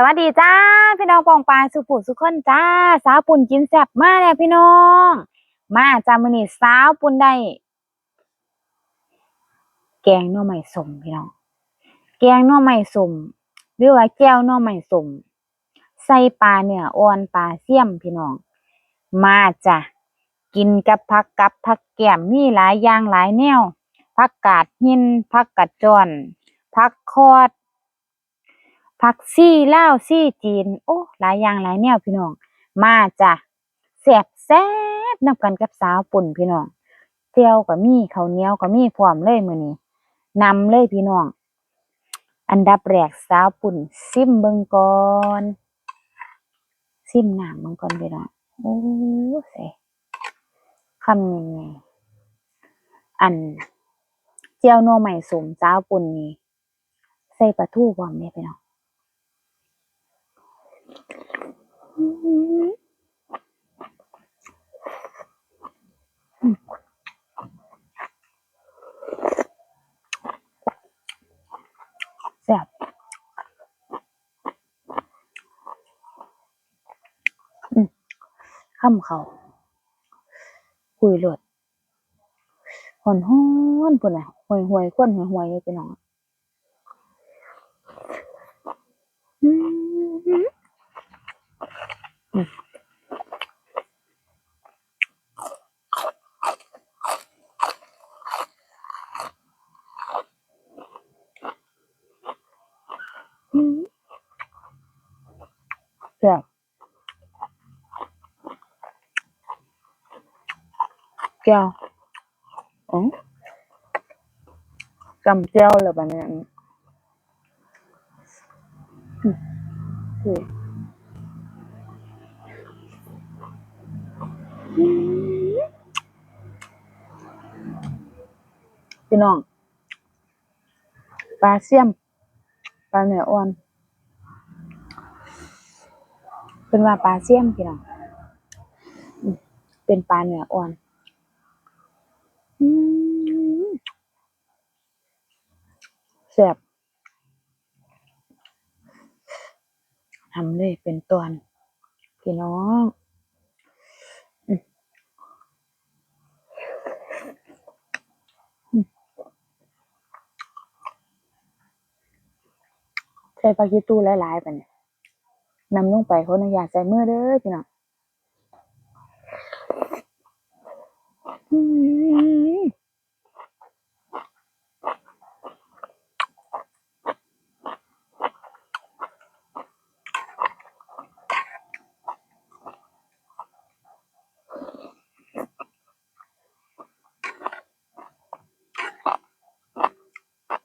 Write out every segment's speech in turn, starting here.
สวัสดีจ้า พี่น้องปองปลายสุขุสุขคนจ้า สาวปุ่นกินแซ่บมาแล้วพี่น้อง มาจามือนี้สาวปุ่นได้ แกงน่อไม้สมพี่น้อง แกงน่อไม้สมหรือว่าแก้วน่อไม้สมใส่ปลาเนื้ออ่อนปลาเสี่ยมพี่น้อง มาจ้ะกินกับผักกับผักแก้มมีหลายอย่างหลายแนวผักกาดหินผักกาดจอนผักคอด ผักซี่ลาวซี่จีน โอ้หลายอย่างหลายแนวพี่น้อง มาจ้ะแซบแซ่บนำกันกับสาวปุ่นพี่น้องเจียวก็มีข้าวเหนียวก็มีพร้อมเลยมื้อนี้นำเลยพี่น้อง อันดับแรกสาวปุ่นซิมเบิ่งก่อนซิมน้ำเบิ่งก่อนพี่น้องโอ้เสคำยังไงอันเจียวหน่อไม้ส้มสาวปุ่นนี่ใส่ปลาทูพร้อมเด้พี่น้อง แซ่บอืมเขาคุยโลดหอนฮ้อนพุ่นน่ะห่วยห่วยควนห่วยห่วยอยู่พี่น้อง แก้วอ๋อกำแจ้วแล้วบัดนี้พี่น้อง ปลาเสี่ยม ปลาเนื้ออ่อน เป็นว่าปลาเสี่ยมพี่น้อง เป็นปลาเนื้ออ่อนอืมแซ่บทำเลยเป็นตอนพี่น้องใส่ปากีตู้หลายๆไปเนี่ยนำลงไปเขาอนุญาตใส่เมื่อเด้อพี่น้องอืม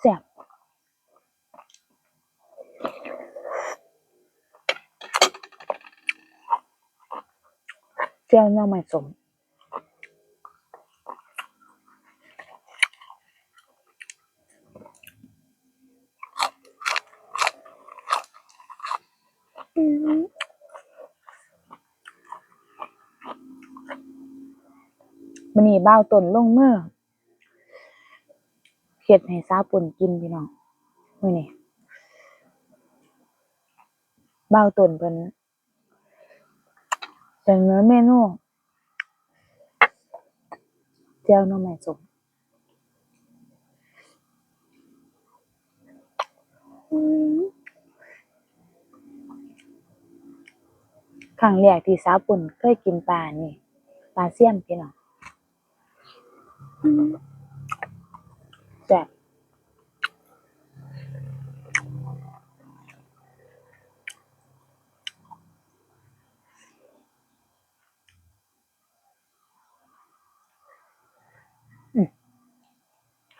แซ่บเจียว หน่อไม้สมมมื้อนี้บ่าวต้นลงเมื่อเฮ็ดให้สาปุ่นกินพี่น้องมื้อนี้บ่าวต้นเพิ่น เสนอเมนูแจ่วหน่อไม้ส้มอืมครั้งแรกที่สาวปุ่นเคยกินปลานี่ปลาเสี่ยมพี่น้องอืมแซ่บ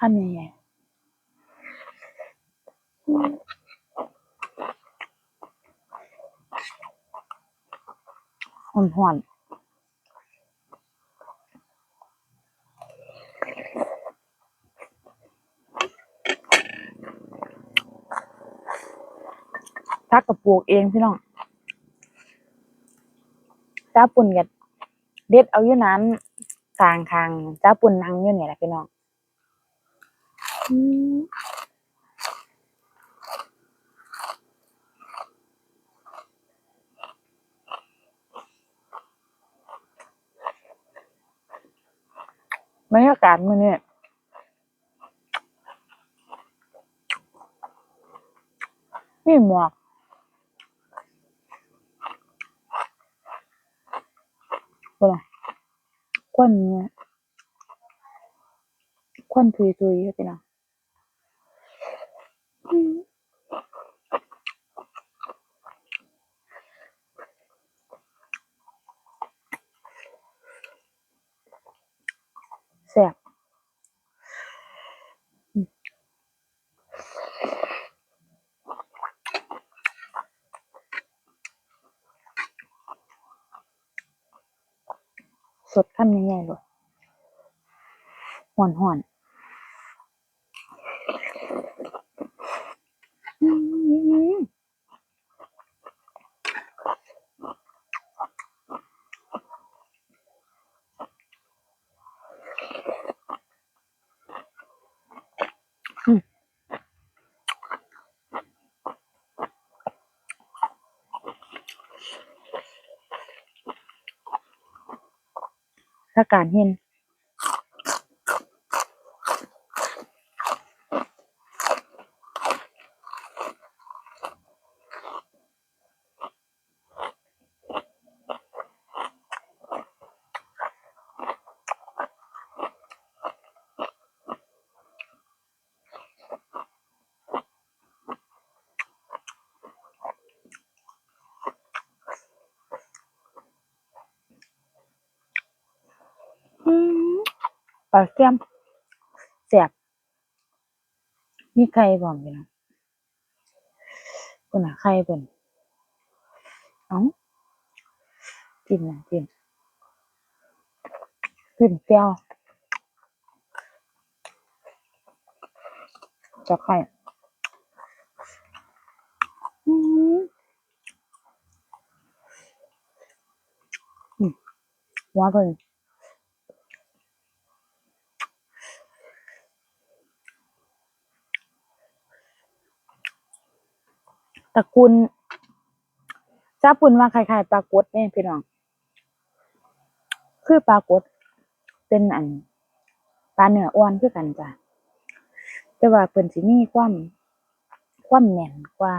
ทำยังไงหอนหอนพักกับปลูกเองพี่น้องจ้าปุ่นกับเด็ดเอาอยู่นั้นคางคางจ้าปุ่นนั่งอยู่เนี่ยแหละพี่น้อง บรรยากาศมันเนี่ยนี่หมอกอะไรควันเนี่ยควันทุยๆไปนะ สดคำใหญ่ๆเลยห่อนห่อนาการเห็น ปลาแก้มแซ่บมีไข่พร้อมพี่น้องพุ่นน่ะไข่เพิ่นเอ้าจิ้มน่ะจิ้มขึ้นเปรี้ยวจะไข่อืมอืมหัวเพิ่น ตระกูลชาปุ่นว่าคล้ายๆปลากดแม่พี่น้อง คือปลากดเป็นอันปลาเนื้ออ่อนคือกันจ้ะแต่ว่าเพิ่นสิมีความความแน่นกว่า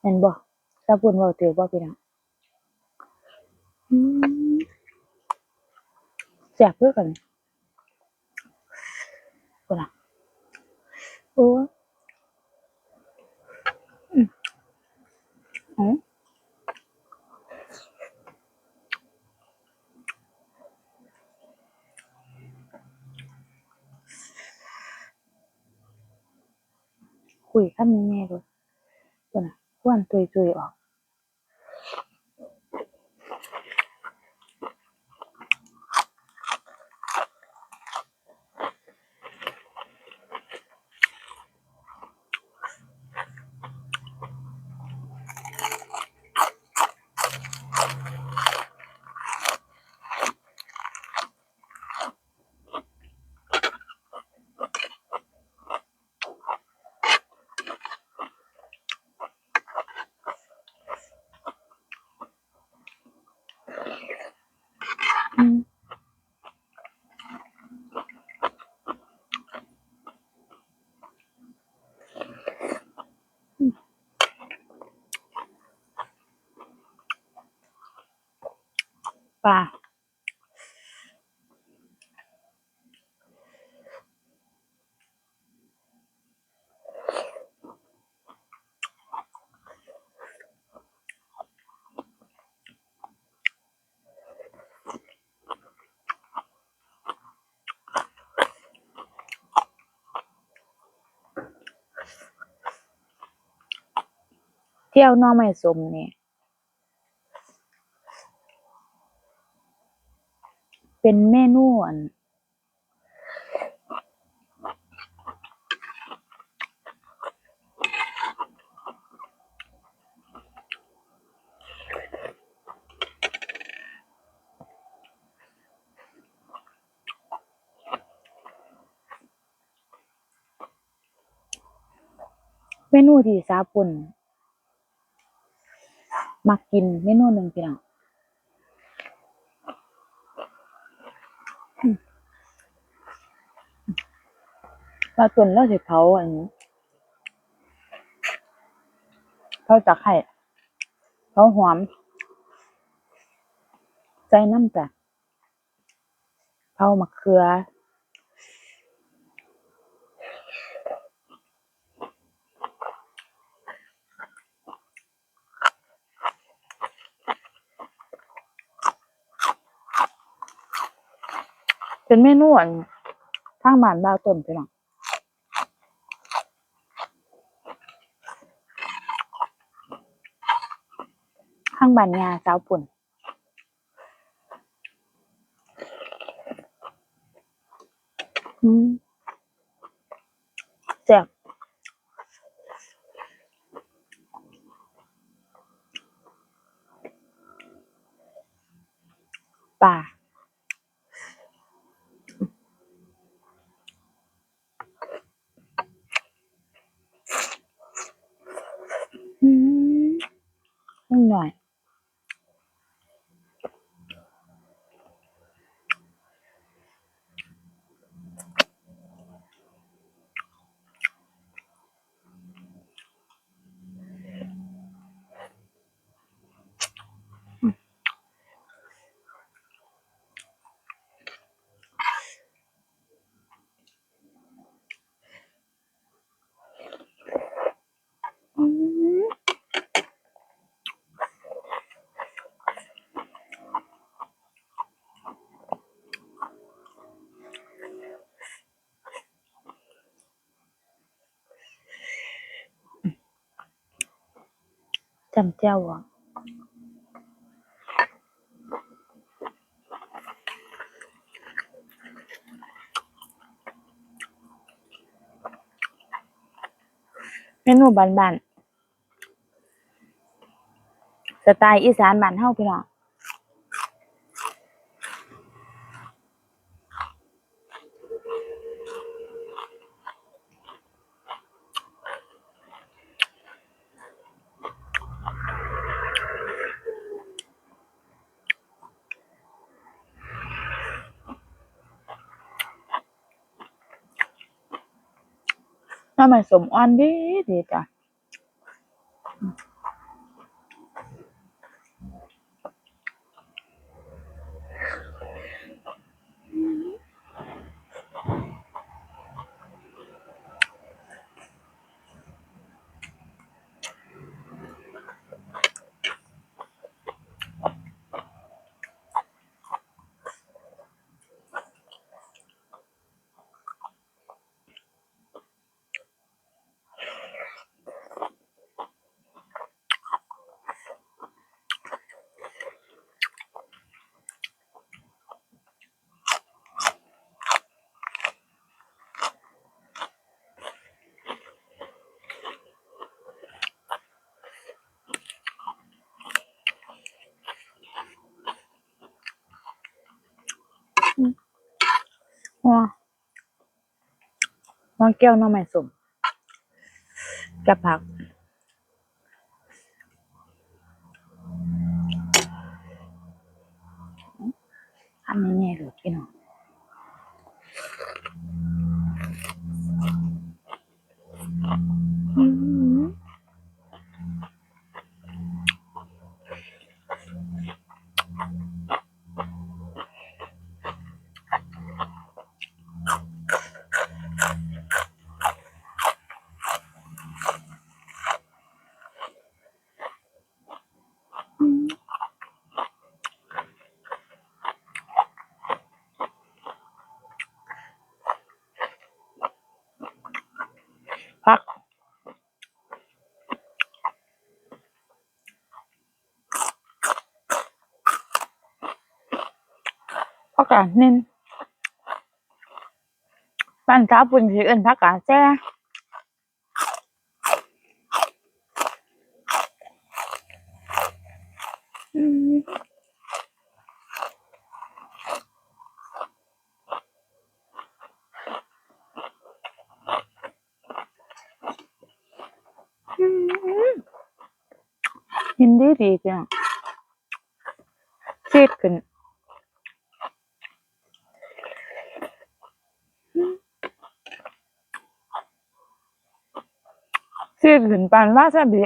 แม่นบ่ชาปุ่นเว้าถูกบ่พี่น้องแซ่บคือกันพุ่นะโอ้ยอืมอ๋อ คุยคำนี้แน่เลยพุ่นน่ะควนตุยๆออก ปลาเที่ยวน่อไม้ส้มนี่ย เป็นเมนูอันเมนูที่สาวปุ่นมักกินเมนูหนึ่งพี่น้อง ว่าตุนแล้วสิเผาอันนี้เผาตะไคร้เผาหอมใส่น้ำจ้ะเผามะเขือเป็นเมนูอันทางบ้านบ่าวต้นพี่น้อางบ้านยาสาวปุ่น จำเจ้าอะเมนูบ้านๆสไตล์อีสานบ้านเฮาพี่น้อง น้ำมันสมอ่อนดีดีจ้ะ ว้าว้าแก้วน้ำมันสมกับผัก อันนี้ไงลูกพี่น้องอืมผักผั กาดนินบ้านสาปุ่นสิเอิ้นผักกาดแซ่อืมอืมกินดีดีจ้ะซีดขึ้น ซีดขึ้นปานว่าซาบิ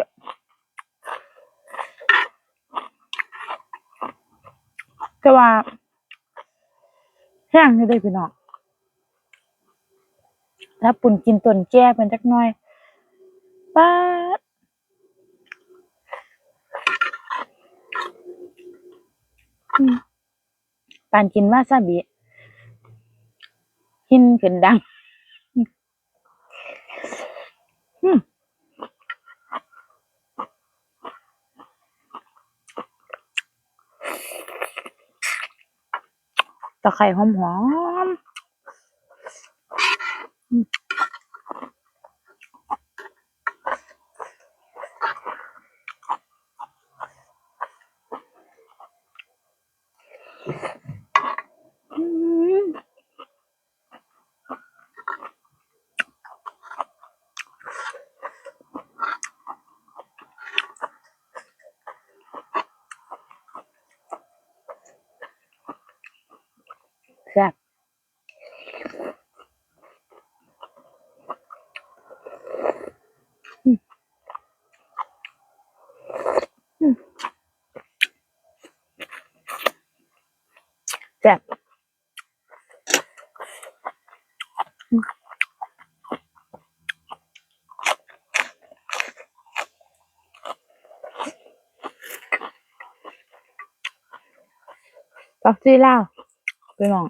แต่ว่าแห้งอยู่เด้พี่น้องถ้าปุ่นกินต้นแก้เป็นจักหน่อยป๊าปานกินวาซาบิหินขึ้นดัง อืม ตะไคร่หอมหอมๆอืมอืมแซ่บอืมอืมแซ่บปักซีลาวพี่น้อง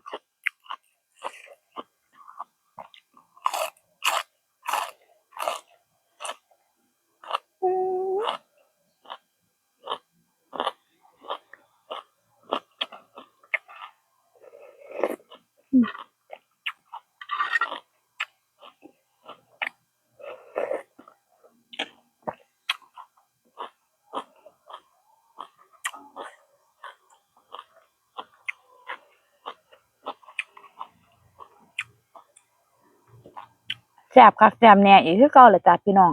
แซ่บคักแซ่บแน่อีกคือเก่าละจ้ะพี่น้อง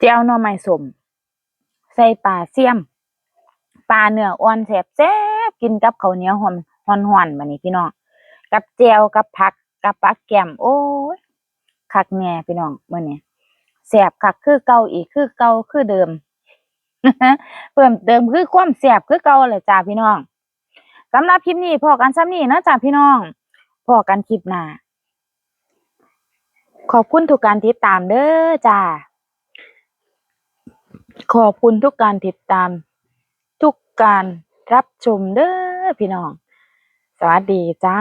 แจ่วหน่อไม้สม ใส่ปลาเสียม ปลาเนื้ออ่อนแซ่บแซ่ กินกับข้าวเหนียวหอมร้อนๆบัดนี้พี่น้องกับแจวกับผักกับปลาแก้มโอ้ยคักแน่พี่น้องมื้อนี้แซ่บคักคือเก่าอีกคือเก่าคือเดิมเพิ่มเติมคือความแซ่บคือเก่าแหละจ้าพี่น้องสำหรับคลิปนี้พอกันซ้ำนี้นะจ้าพี่น้องพอกันคลิปหน้าขอบคุณทุกการติดตามเด้อจ้าขอบคุณทุกการติดตาม ทุกการ รับชมเด้อพี่น้อง สวัสดีจ้า